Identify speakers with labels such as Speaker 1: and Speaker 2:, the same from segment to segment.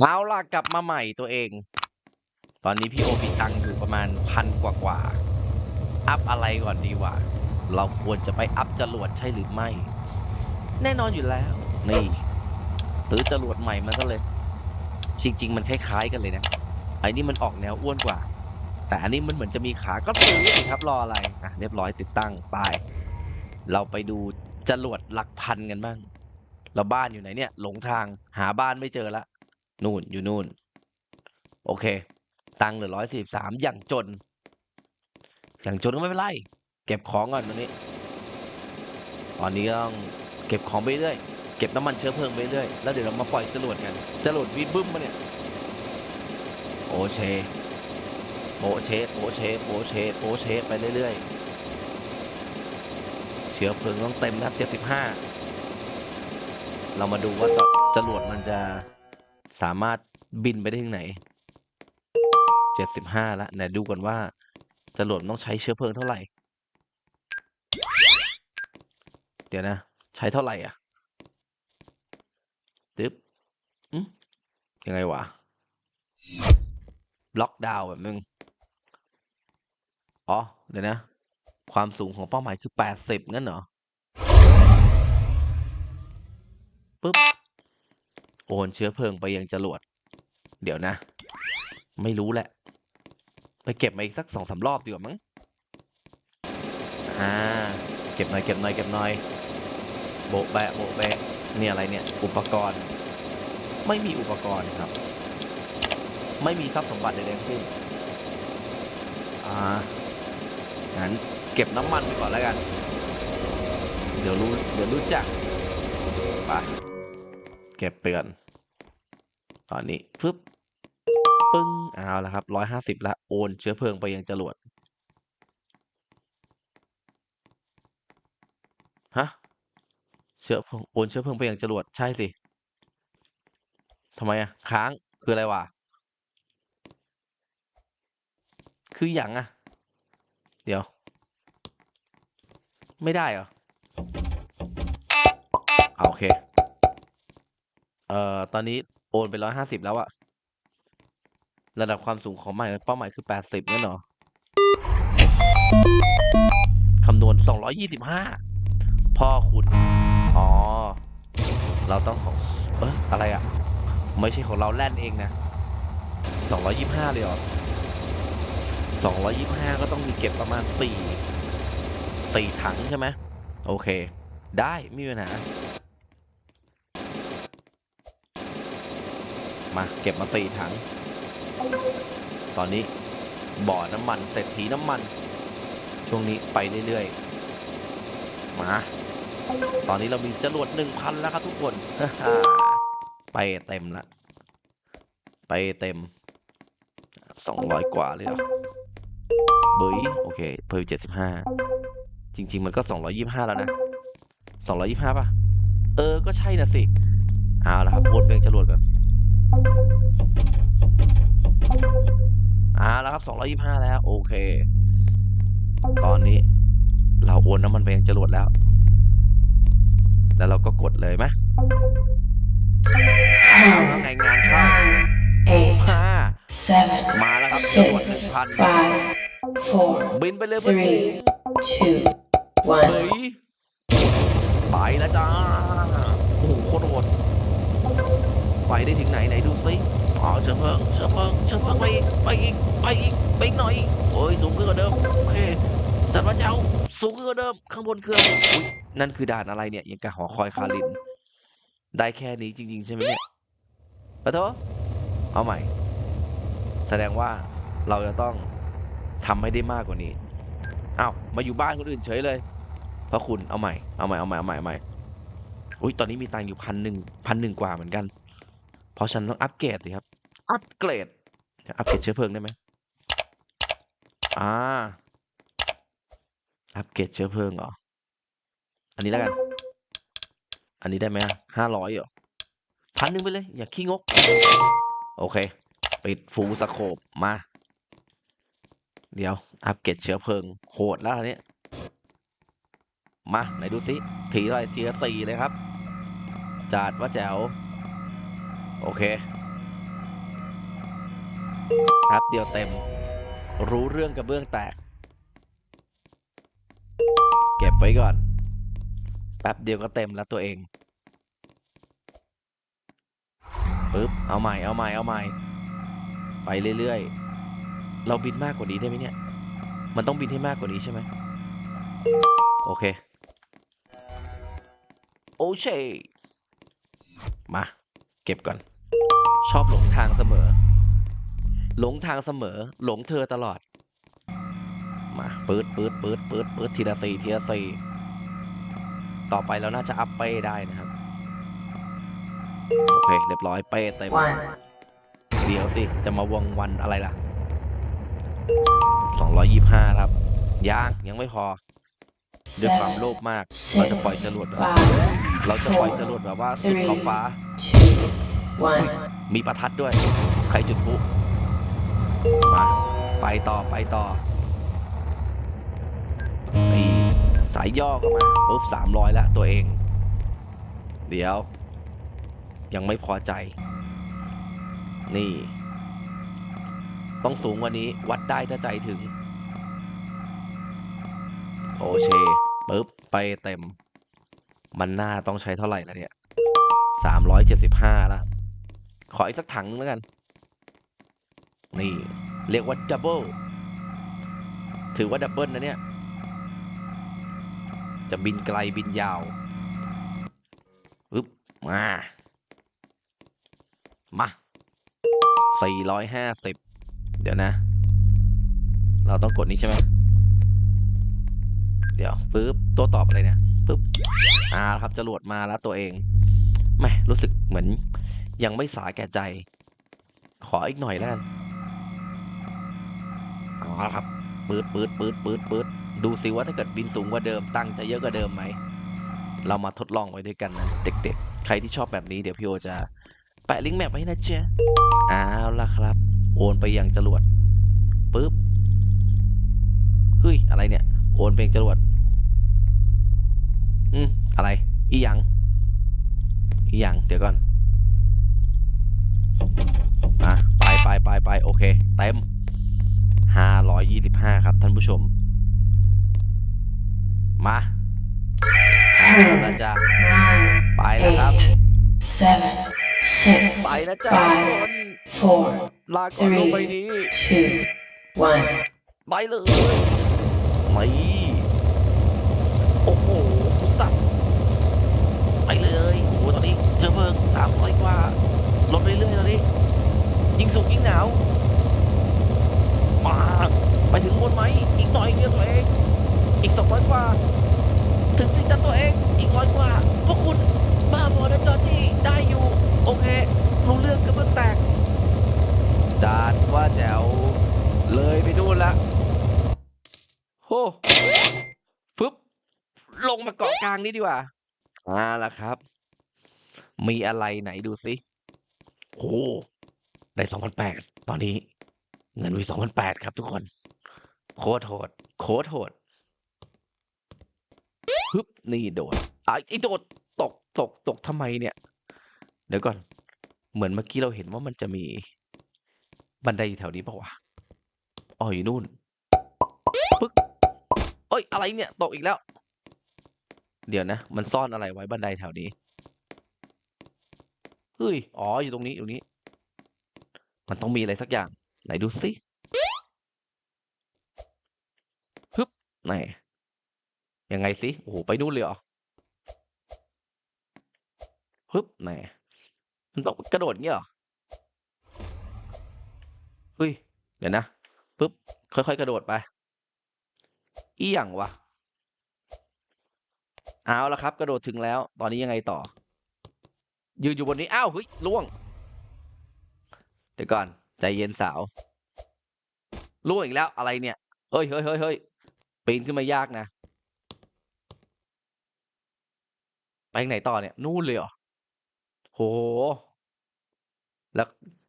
Speaker 1: เอาล่ะกลับมาใหม่ตัวเอง ตอนนี้พี่โอมีตังค์อยู่ประมาณพันกว่ากว่า อัพอะไรก่อนดีวะ เราควรจะไปอัพจรวดใช่หรือไม่ แน่นอนอยู่แล้ว นี่ ซื้อจรวดใหม่มันก็เลย จริง ๆ มันคล้ายๆกันเลยนะ ไอ้นี่มันออกแนวอ้วนกว่า แต่อันนี้มันเหมือนจะมีขา ก็ซื้อสิครับรออะไร อะเรียบร้อยติดตั้งไป เราไปดูจรวดหลักพันกันบ้าง เราบ้านอยู่ไหนเนี่ย หลงทางหาบ้านไม่เจอละ นู่นอยู่นู่น โอเค ตังค์เหลือร้อยสี่สามอย่างจน อย่างจนก็ไม่เป็นไร เก็บของก่อนตอนนี้ ตอนนี้ก็ต้องเก็บของไปเรื่อยเก็บน้ำมันเชื้อเพลิงไปเรื่อยแล้วเดี๋ยวเรามาปล่อยจรวดกันจรวดวีบึ้มมาเนี่ยโอเชโปะเชโปะเชโปะเชโปะเชไปเรื่อยๆเชื้อเพลิงต้องเต็มนะครับเจ็ดสิบห้าเรามาดูว่าจรวดมันจะ สามารถบินไปได้ถึงไหนเจ็ดสิบห้าแล้วไหนดูก่อนว่าจรวดต้องใช้เชื้อเพลิงเท่าไหร่ เดี๋ยวนะ ใช้เท่าไหร่อะตึ๊บยังไงวะล็อกดาวน์แบบมึง อ๋อ เดี๋ยวนะ ความสูงของเป้าหมายคือแปดสิบงั้นเหรอปุ๊บ โอนเชื้อเพลิงไปยังจรวด เดี๋ยวนะ ไม่รู้แหละ ไปเก็บมาอีกสักสองสามรอบดีกว่ามั้งอ่าเก็บหน่อยเก็บหน่อยเก็บหน่อย โบะแบะโบะแบะเนี่ยอะไรเนี่ย อุปกรณ์ ไม่มีอุปกรณ์ครับ ไม่มีทรัพย์สมบัติใดๆทั้งสิ้นอ่างั้นเก็บน้ำมันไปก่อนแล้วกัน เดี๋ยวรู้เดี๋ยวรู้จักไป เก็บไปก่อน ตอนนี้ฟึบปึ้งเอาละครับร้อยห้าสิบละโอนเชื้อเพลิงไปยังจรวดฮะเชื้อเพลิงโอนเชื้อเพลิงไปยังจรวดใช่สิทำไมอะค้างคืออะไรวะคืออย่างอะเดี๋ยว ไม่ได้เหรอโอเค เอ่อตอนนี้โอนไปร้อยห้าสิบแล้วอะระดับความสูงของใหม่เป้าหมายคือแปดสิบนั่นเหรอคำนวณสองร้อยยี่สิบห้าพ่อคุณ อ๋อ เราต้องของเอ้ยอะไรอะไม่ใช่ของเราแล่นเองนะสองร้อยยี่ห้าเลยเหรอสองร้อยยี่ห้าก็ต้องมีเก็บประมาณสี่สี่ถังใช่ไหมโอเค ได้ไม่มีปัญหา มาเก็บมาสี่ถัง ตอนนี้บ่อน้ำมันเศรษฐีน้ำมัน ช่วงนี้ไปเรื่อยๆ มา ตอนนี้เรามีจรวดหนึ่งพันแล้วครับทุกคน ไปเต็มละ ไปเต็มสองร้อยกว่าเลยเหรอเบยโอเค เพิ่มเจ็ดสิบห้าจริง ๆ มันก็สองร้อยี่ห้าแล้วนะสองร้อยี่ห้าป่ะ เออ ก็ใช่นะสิ เอาละครับโอนไปยังจรวดก่อน อาละครับสองร้อยี่ห้าแล้ว โอเค ตอนนี้ เราโอนน้ำมันไปยังจรวดแล้ว แล้วเราก็กดเลยไหมเอาแล้ว
Speaker 2: Ten,
Speaker 1: ไงงานเข้า
Speaker 2: eight,
Speaker 1: ห้า
Speaker 2: seven,
Speaker 1: มาแล้วครับจรวดหนึ่ง
Speaker 2: six,
Speaker 1: พัน
Speaker 2: five, four,
Speaker 1: บินไปเลยเพื่อน
Speaker 2: three, two,
Speaker 1: เฮ้
Speaker 2: one.
Speaker 1: ยไปแล้วจ้า โอ้โหโคตรโหด ไปได้ถึงไหนไหนดูซิอ๋อเชื้อเพลิงเชื้อเพลิงเชื้อเพลิงไปอีกไปอีกไปอีกไปอีกหน่อยโอ้ยสูงขึ้นกว่าเดิมโอเคจัดว่าเจ้าสูงขึ้นกว่าเดิมข้างบนคืออะไรอุ๊ยนั่นคือด่านอะไรเนี่ยยังกับหอคอยคาริน ได้แค่นี้จริง ๆ ใช่ไหมเนี่ยปะโถเอาใหม่ แสดงว่าเราจะต้องทำให้ได้มากกว่านี้อ้าวมาอยู่บ้านคนอื่นเฉยเลยเพราะคุณเอาใหม่เอาใหม่เอาใหม่เอาใหม่เอาใหม่อุ้ยตอนนี้มีตังค์อยู่พันหนึ่งพันหนึ่งกว่าเหมือนกัน เพราะฉันต้องอัปเกรดสิครับ อัปเกรด อัปเกรดเชื้อเพลิงได้ไหมอ่า อัปเกรดเชื้อเพลิงเหรอ อันนี้แล้วกัน อันนี้ได้ไหมห้าร้อยเหรอพันหนึ่งไปเลย อย่าขี้งก โอเค ปิดฟูลสโคปมา เดี๋ยว อัปเกรดเชื้อเพลิง โหดแล้วอันนี้มา ไหนดูสิถีอะไรเสียสี่เลยครับ จัดว่าแจ๋ว โอเค ครับเดียวเต็ม รู้เรื่องกระเบื้องแตก เก็บไว้ก่อน แป๊บเดียวก็เต็มแล้วตัวเองปึ๊บ เอาใหม่ เอาใหม่ เอาใหม่ ไปเรื่อยๆ เราบินมากกว่านี้ได้ไหมเนี่ย มันต้องบินให้มากกว่านี้ใช่ไหม โอเค โอเค มา เก็บก่อน ชอบหลงทางเสมอ หลงทางเสมอ หลงเธอตลอด มาปืดปืดปืดปืดปืดทีละสี่ทีละสี่ต่อไปเราน่าจะอัพเป้ได้นะครับ โอเค เรียบร้อยเป้เต็ม
Speaker 2: one,
Speaker 1: เดี๋ยวสิ จะมาวงวันอะไรล่ะ 225 ครับยังยังไม่พอด้วยความโล
Speaker 2: seven,
Speaker 1: ภมาก เราจะปล่อยจรวดแบบ
Speaker 2: five,
Speaker 1: เราจะปล่อยจรวดแบบว่าสุดขอบฟ้า
Speaker 2: two, one.
Speaker 1: มีประทัดด้วย ใครจุดพลุมาไปต่อไปต่อนี่สายย่อก็มาปุ๊บสามร้อยละตัวเอง เดี๋ยว ยังไม่พอใจ นี่ ต้องสูงกว่านี้วัดได้ถ้าใจถึง โอเคปุ๊บไปเต็ม มันหน้าต้องใช้เท่าไหร่แล้วเนี่ยสามร้อยเจ็ดสิบห้าแล้วขออีกสักถังนึงแล้วกัน นี่ เรียกว่าดับเบิลถือว่าดับเบิลนะเนี่ย จะบินไกลบินยาวปึ๊บมา มา450เดี๋ยวนะ เราต้องกดนี้ใช่ไหมเดี๋ยวปึ๊บตัวตอบอะไรเนี่ยปึ๊บ อ่าครับจรวดมาแล้วตัวเองแหมรู้สึกเหมือน ยังไม่สาแก่ใจ ขออีกหน่อยแล้วกันเอาละครับปืดปืดปืดปืดปืดดูสิว่าถ้าเกิดบินสูงกว่าเดิมตังค์จะเยอะกว่าเดิมไหมเรามาทดลองไว้ด้วยกันนะเด็กๆ ใครที่ชอบแบบนี้เดี๋ยวพี่โอจะแปะลิงก์แมปไว้ให้นะเจ๊ะเอาละครับ โอนไปยังจรวดปึ๊บเฮ้ยอะไรเนี่ย โอนไปยังจรวดอืม อะไร อีหยัง อีหยัง เดี๋ยวก่อน อะ ไปไปไปไปโอเค เต็มห้าร้อยยี่สิบห้าครับท่านผู้ชม มาเอาละจ้ะ
Speaker 2: nine,
Speaker 1: ไปแล้วครับ
Speaker 2: eight, seven, six,
Speaker 1: ไปนะจ๊ะทุกค
Speaker 2: five,
Speaker 1: น
Speaker 2: four,
Speaker 1: ลาก่อนโลกใบนี้
Speaker 2: two, one.
Speaker 1: ไปเลยไม่โอ้โหกุสตัฟไปเลย โอ้โหตอนนี้เจอเพลิงสามร้อยกว่าลดเรื่อยๆตอนนี้ยิ่งสูงยิ่งหนาวมาไปถึงบนไหมอีกหน่อยเดียวตัวเอง อีกสองร้อยกว่า ถึงสิจันตัวเองอีกร้อยกว่าพวกคุณบ้าบอนะจอร์จี้ได้อยู่ โอเครู้เรื่องกระเบื้องแตก จานว่าแจ๋วเลยไปนู่นละโอ้ฟึบลงมาเกาะกลางนี่ดีกว่าอ่าล่ะครับ มีอะไรไหนดูสิโอ้ได้สองพันแปดตอนนี้ เงินวีสองพันแปดครับทุกคน โคตรโหดโคตรโหดฮึบนี่โดดอะไอ้โดดตกตกตกทำไมเนี่ย เดี๋ยวก่อน เหมือนเมื่อกี้เราเห็นว่ามันจะมี บันไดอยู่แถวนี้ปะวะอ๋ออยู่นู่นปึ๊กเอ้ยอะไรเนี่ย ตกอีกแล้ว เดี๋ยวนะ มันซ่อนอะไรไว้บันไดแถวนี้ เฮ้ย อ๋อ อยู่ตรงนี้ อยู่นี้ มันต้องมีอะไรสักอย่าง ไหนดูสิฮึบไหน ยังไงสิ โอ้โห ไปนู่นเลยเหรอฮึบไหน มันต้องกระโดดเงี้ยเหรอ เฮ้ย เดี๋ยวนะปึ๊บ ค่อยๆ กระโดดไป อีหยังวะ เอาละครับ กระโดดถึงแล้ว ตอนนี้ยังไงต่อ ยืนอยู่บนนี้ อ้าวเฮ้ยล่วง เดี๋ยวก่อน ใจเย็นสาว ล่วงอีกแล้วอะไรเนี่ย เฮ้ยเฮ้ยเฮ้ยเฮ้ยปีนขึ้นมายากนะ ไปไหนต่อเนี่ย นู่นเลยเหรอ โห แล้ว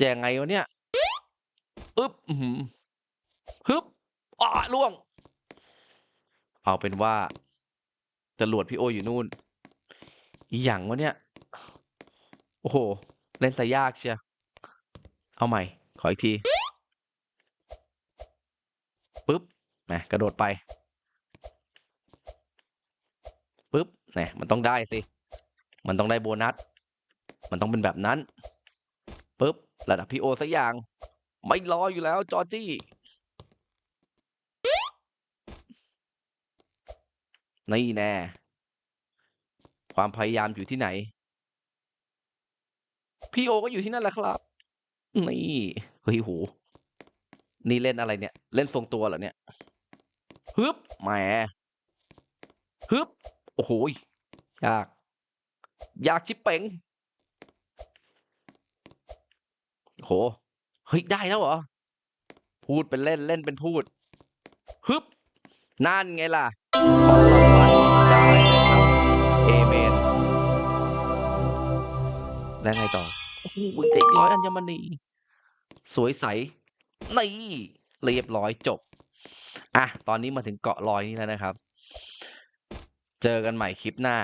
Speaker 1: จะยังไงวะเนี่ยอึ๊บอื้อหือฮึบอ้าล่วง เอาเป็นว่าจรวดพี่โออยู่นู่นอีหยังวะเนี่ย โอ้โห เล่นซะยากเชียเอาใหม่ ขออีกทีปุ๊บนะกระโดดไปปุ๊บนี่มันต้องได้สิ มันต้องได้โบนัส มันต้องเป็นแบบนั้นปุ๊บระดับพี่โอสักอย่าง ไม่รออยู่แล้ว จอจี้นี่แน่ ความพยายามอยู่ที่ไหน พี่โอก็อยู่ที่นั่นแหละครับ นี่เฮ้ยโหนี่เล่นอะไรเนี่ย เล่นทรงตัวเหรอเนี่ยฮึบแหมฮึบโอ้โหยยาก ยากชิบเป่งโหเฮ้ยได้แล้วเหรอ พูดเป็นเล่นเล่นเป็นพูดฮึบนั่นไงล่ะ แล้วไงต่อโอ้โหเด็กร้อยอัญมณี สวยใสนี่เรียบร้อยจบ อะ ตอนนี้มาถึงเกาะลอยนี่แล้วนะครับ เจอกันใหม่คลิปหน้า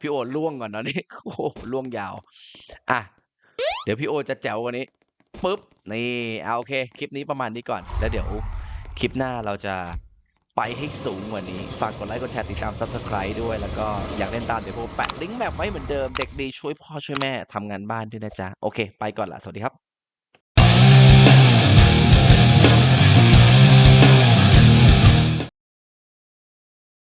Speaker 1: พี่โอล่วงก่อนนะนี่โอ้ล่วงยาว อะ เดี๋ยวพี่โอจะแจ๋วกวันนี้ปุ๊บ นี่ เอาโอเค คลิปนี้ประมาณนี้ก่อน แล้วเดี๋ยวคลิปหน้าเราจะ ไปให้สูงกว่านี้ ฝากกดไลค์กดแชร์ติดตาม Subscribe ด้วย แล้วก็อยากเล่นตามเดี๋ยวผมแปะลิงก์แมปไว้เหมือนเดิม เด็กดีช่วยพ่อช่วยแม่ทำงานบ้านด้วยนะจ๊ะ โอเค ไปก่อนละสวัสดีครับ